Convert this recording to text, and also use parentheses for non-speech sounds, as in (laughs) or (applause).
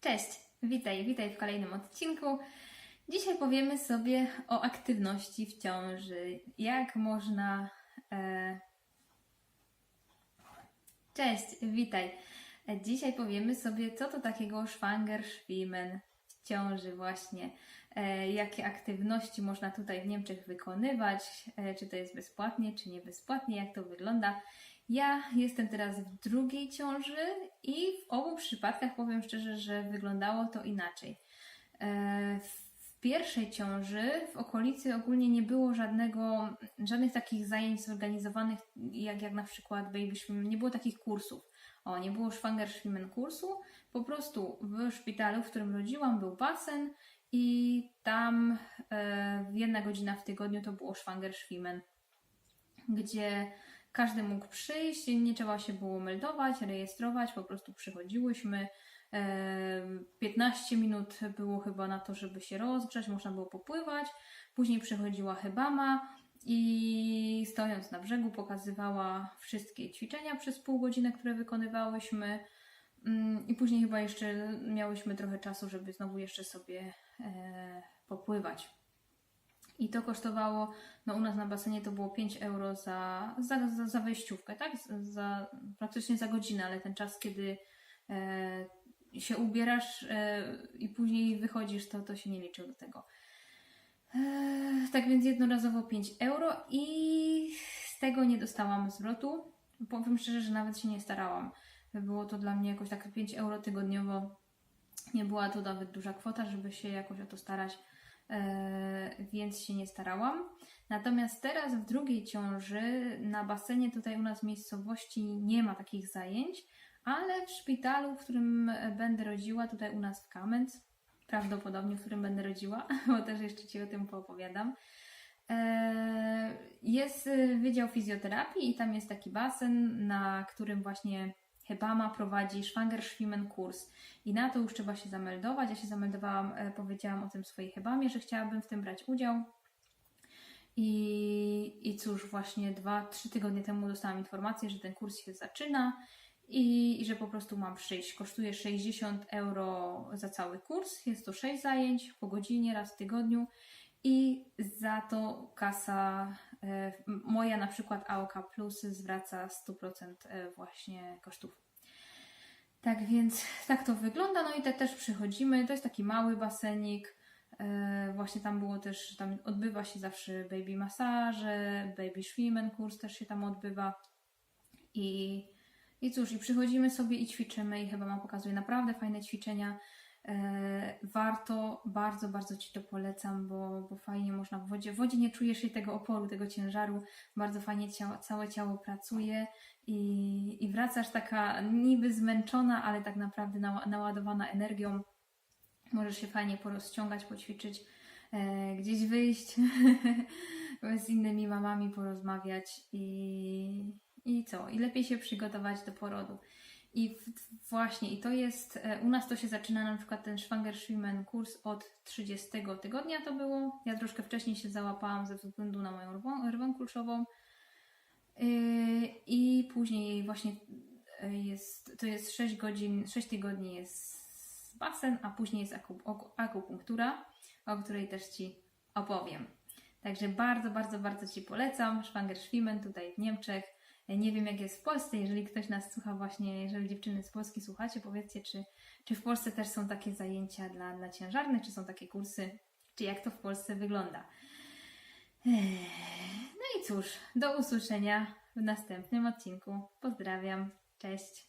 Cześć, witaj, witaj w kolejnym odcinku. Dzisiaj powiemy sobie o aktywności w ciąży. Jak można. E... Cześć, witaj. Dzisiaj powiemy sobie, co to takiego Schwangerschwimmen w ciąży, właśnie. E, jakie aktywności można tutaj w Niemczech wykonywać, e, czy to jest bezpłatnie, czy nie bezpłatnie, jak to wygląda. Ja jestem teraz w drugiej ciąży i w obu przypadkach powiem szczerze, że wyglądało to inaczej. E, W pierwszej ciąży w okolicy ogólnie nie było żadnego, żadnych takich zajęć zorganizowanych, jak, jak na przykład Baby nie było takich kursów. O, nie było Schwangerschwimmen kursu, po prostu w szpitalu, w którym rodziłam, był basen i tam e, jedna godzina w tygodniu to było Schwangerschwimmen, gdzie każdy mógł przyjść, nie trzeba się było meldować, rejestrować, po prostu przychodziłyśmy. E, 15 minut było chyba na to, żeby się rozgrzać, można było popływać. Później przychodziła hebama i stojąc na brzegu pokazywała wszystkie ćwiczenia przez pół godziny, które wykonywałyśmy. Mm, I później chyba jeszcze miałyśmy trochę czasu, żeby znowu jeszcze sobie e, popływać. I to kosztowało, no u nas na basenie to było 5 euro za, za, za, za wejściówkę, tak? Za, praktycznie za godzinę, ale ten czas, kiedy e, się ubierasz e, i później wychodzisz, to, to się nie liczył do tego. E, tak więc jednorazowo 5 euro i z tego nie dostałam zwrotu. Powiem szczerze, że nawet się nie starałam. Było to dla mnie jakoś tak 5 euro tygodniowo. Nie była to nawet duża kwota, żeby się jakoś o to starać, więc się nie starałam. Natomiast teraz w drugiej ciąży na basenie tutaj u nas w miejscowości nie ma takich zajęć, ale w szpitalu, w którym będę rodziła, tutaj u nas w Kamenz, prawdopodobnie w którym będę rodziła, (laughs) bo też jeszcze Ci o tym poopowiadam, e, jest Wydział Fizjoterapii i tam jest taki basen, na którym właśnie Hebama prowadzi Schwangerschwimmen kurs i na to już trzeba się zameldować. Ja się zameldowałam, e, powiedziałam o tym swojej Hebamie, że chciałabym w tym brać udział. I, I cóż, właśnie dwa, trzy tygodnie temu dostałam informację, że ten kurs się zaczyna i, i że po prostu mam przyjść. Kosztuje 60 euro za cały kurs. Jest to 6 zajęć po godzinie raz w tygodniu i za to kasa moja na przykład AOK Plus zwraca 100% e, właśnie kosztów. Tak więc tak to wygląda. No i te też przychodzimy. To jest taki mały basenik. E, Właśnie tam było też, tam odbywa się zawsze baby masaże, baby schwimmen kurs też się tam odbywa. I, I cóż, i przychodzimy sobie i ćwiczymy i chyba ma pokazuje naprawdę fajne ćwiczenia. E, warto, bardzo, bardzo Ci to polecam, bo, bo fajnie można w wodzie. W wodzie nie czujesz jej tego oporu, tego ciężaru. Bardzo fajnie ciało, całe ciało pracuje i, i wracasz taka niby zmęczona, ale tak naprawdę nała, naładowana energią. Możesz się fajnie porozciągać, poćwiczyć, e, gdzieś wyjść (laughs) z innymi mamami, porozmawiać i, i co? I lepiej się przygotować do porodu. I w, właśnie, i to jest, e, u nas to się zaczyna na przykład ten Schwangerschwimmen kurs od 30 tygodnia to było. Ja troszkę wcześniej się załapałam ze względu na moją rwą, rwę kulszową. Yy, I później właśnie e, jest, to jest 6 godzin, 6 tygodni jest basen, a później jest aku, aku- akupunktura, o której też Ci opowiem. Także bardzo, bardzo, bardzo Ci polecam. Schwangerschwimmen tutaj w Niemczech. Nie wiem, jak jest w Polsce. Jeżeli ktoś nas słucha, właśnie, jeżeli dziewczyny z Polski słuchacie, powiedzcie, czy, czy w Polsce też są takie zajęcia dla, dla ciężarnych, czy są takie kursy, czy jak to w Polsce wygląda. No i cóż, do usłyszenia w następnym odcinku. Pozdrawiam. Cześć.